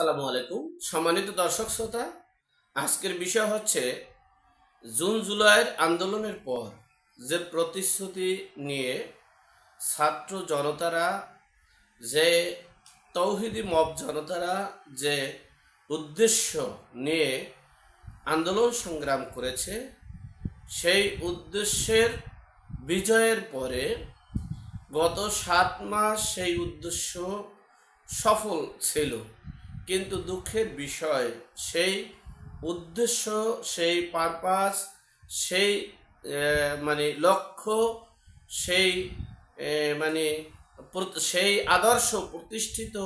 আসসালামু আলাইকুম। সম্মানিত দর্শক শ্রোতা, আজকের বিষয় হচ্ছে জুন জুলাইয়ের আন্দোলনের পর যে প্রতিশ্রুতি নিয়ে ছাত্র জনতারা, যে তৌহিদি মব জনতারা যে উদ্দেশ্য নিয়ে আন্দোলন সংগ্রাম করেছে, সেই উদ্দেশ্যের বিজয়ের পরে গত সাত মাস সেই উদ্দেশ্য সফল ছিল। কিন্তু দুঃখের বিষয়, সেই উদ্দেশ্য, সেই পারপাস, সেই মানে লক্ষ্য, সেই মানে সেই আদর্শ প্রতিষ্ঠিত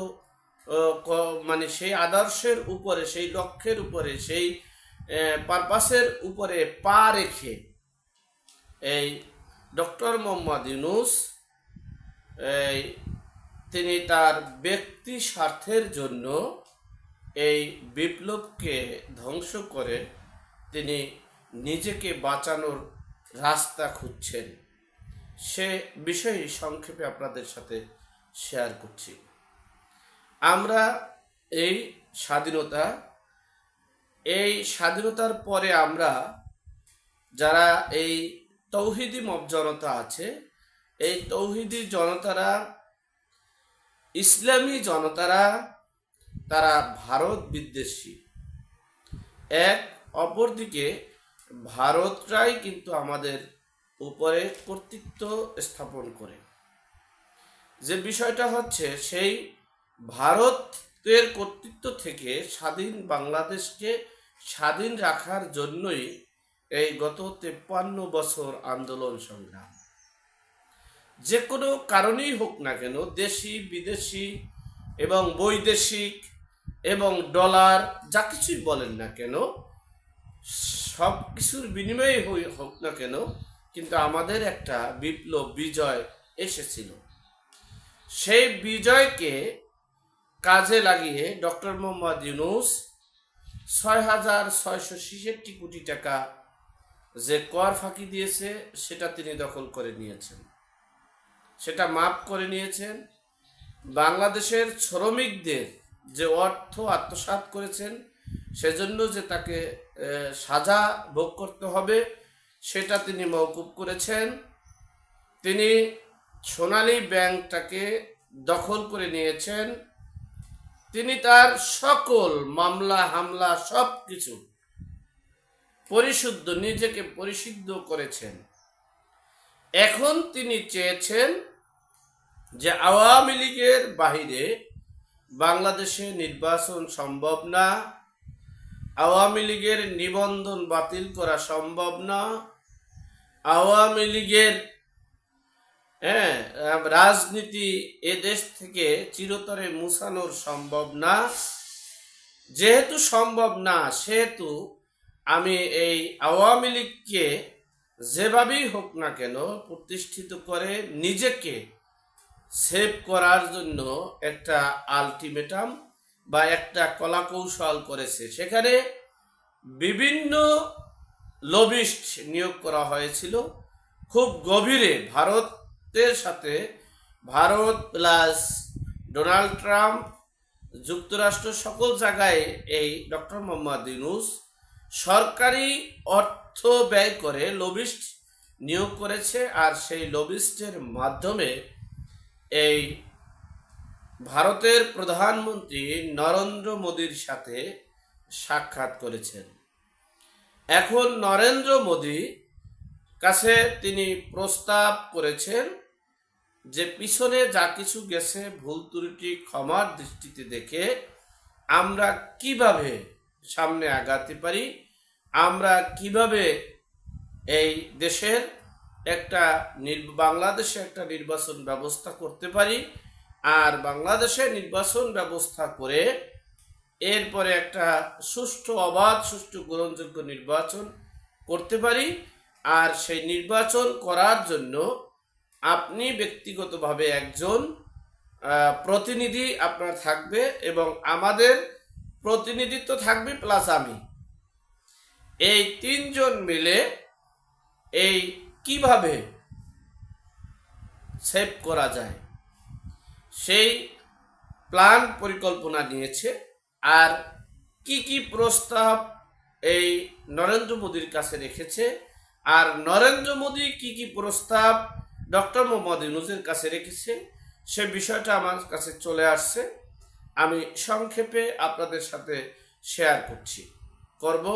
মানে সেই আদর্শের উপরে, সেই লক্ষ্যের উপরে, সেই পারপাসের উপরে পা রেখে এই ডক্টর মোহাম্মদ ইউনুস, এই, তিনি তার ব্যক্তি স্বার্থের জন্য এই বিপ্লবকে ধ্বংস করে তিনি নিজেকে বাঁচানোর রাস্তা খুঁজছেন। সে বিষয়ে সংক্ষেপে আপনাদের সাথে শেয়ার করছি। আমরা এই স্বাধীনতা, এই স্বাধীনতার পরে আমরা যারা এই তৌহিদি মব জনতা আছে, এই তৌহিদি জনতারা, ইসলামী জনতারা তারা ভারত বিদ্বেষী। এক, অপরদিকে ভারতরাই কিন্তু আমাদের উপরে কর্তৃত্ব স্থাপন করে। যে বিষয়টা হচ্ছে, সেই ভারতের কর্তৃত্ব থেকে স্বাধীন বাংলাদেশকে স্বাধীন রাখার জন্যই এই গত তেপ্পান্ন বছর আন্দোলন সংগ্রাম। যে কোনো কারণেই হোক না কেন, দেশি, বিদেশি এবং বৈদেশিক এবং ডলার, যা কিছুই বলেন না কেন, সব কিছুর বিনিময়ে হোক না কেন, কিন্তু আমাদের একটা বিপ্লব, বিজয় এসেছিল। সেই বিজয়কে কাজে লাগিয়ে ডক্টর মোহাম্মদ ইউনুস ছয় হাজার ছয়শো ছেষট্টি কোটি টাকা যে কর ফাঁকি দিয়েছে, সেটা তিনি দখল করে নিয়েছেন। সেটা মাফ করে নিয়েছেন। বাংলাদেশের শ্রমিকদের যে অর্থ আত্মসাৎ করেছেন, সেজন্য যে তাকে সাজা ভোগ করতে হবে, সেটা তিনি মৌকুব করেছেন। তিনি সোনালী ব্যাংকটাকে দখল করে নিয়েছেন। তিনি তার সকল মামলা, হামলা সব কিছু পরিশুদ্ধ, নিজেকে পরিশুদ্ধ করেছেন। এখন তিনি চেয়েছেন যে আওয়ামী লীগের বাহিরে বাংলাদেশে নির্বাচন সম্ভব না, আওয়ামী লীগের নিবন্ধন বাতিল করা সম্ভব না, আওয়ামী লীগের হ্যাঁ রাজনীতি এদেশ থেকে চিরতরে মুছানোর সম্ভব না। যেহেতু সম্ভব না, সেহেতু আমি এই আওয়ামী লীগকে যেভাবেই হোক না কেন প্রতিষ্ঠিত করে নিজেকে সেভ করার জন্য একটা আলটিমেটাম বা একটা কলাকৌশল করেছে। সেখানে বিভিন্ন লবিস্ট নিয়োগ করা হয়েছিল। খুব গভীরে ভারতের সাথে ভারত প্লাস ডোনাল্ড ট্রাম্প যুক্তরাষ্ট্র সকল জায়গায় এই ডক্টর মোহাম্মদ ইউনুস সরকারি অর্থ ব্যয় করে লবিস্ট নিয়োগ করেছে। আর সেই লবিস্টের মাধ্যমে এই ভারতের প্রধানমন্ত্রী নরেন্দ্র মোদীর সাথে সাক্ষাৎ করেছেন। এখন নরেন্দ্র মোদী কাছে তিনি প্রস্তাব করেছেন যে পিছনে যা কিছু গেছে, ভুল ত্রুটি, ক্ষমার দৃষ্টিতে দেখে আমরা কীভাবে সামনে আগাতে পারি, আমরা কীভাবে এই দেশের একটা বাংলাদেশে একটা নির্বাচন ব্যবস্থা করতে পারি। আর বাংলাদেশে নির্বাচন ব্যবস্থা করে এরপরে একটা সুষ্ঠু অবাধ, সুষ্ঠু গ্রহণযোগ্য নির্বাচন করতে পারি। আর সেই নির্বাচন করার জন্য আপনি ব্যক্তিগতভাবে একজন প্রতিনিধি আপনার থাকবে এবং আমাদের প্রতিনিধিত্ব থাকবে প্লাস আমি। এই তিনজন মিলে এই কীভাবে সেভ করা যায়? সেই প্ল্যান পরিকল্পনা নিয়েছে। আর কি কি প্রস্তাব এই নরেন্দ্র মোদীর কাছে রেখেছে? আর নরেন্দ্র মোদী কি কি প্রস্তাব ডক্টর মোহাম্মদ ইউনুসের কাছে রেখেছে? সে বিষয়টা আমার কাছে চলে আসছে। আমি সংক্ষেপে আপনাদের সাথে শেয়ার করছি। করব।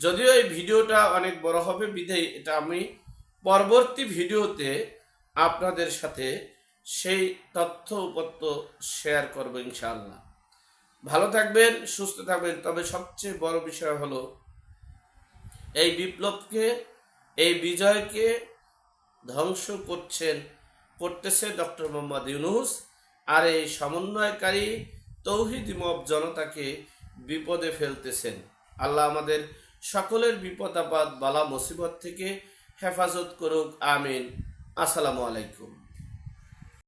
যদিও এই ভিডিওটা অনেক বড় হবে বিধেয় এটা আমি পরবর্তী ভিডিওতে আপনাদের সাথে সেই তথ্য উপত্য শেয়ার করব ইনশাআল্লাহ। ভালো থাকবেন, সুস্থ থাকবেন। তবে সবচেয়ে বড় বিষয় হলো, এই বিপ্লবকে, এই বিজয়কে ধ্বংস করছেন, করতেছে ডক্টর মোহাম্মদ ইউনুস আর এই সমন্বয়কারী তৌহিদ মব জনতাকে বিপদে ফেলতেছেন। আল্লাহ আমাদের সকলের বিপদ আপদ, বালা, মুসিবত থেকে হেফাজত করুক আমিন। আসসালামু আলাইকুম।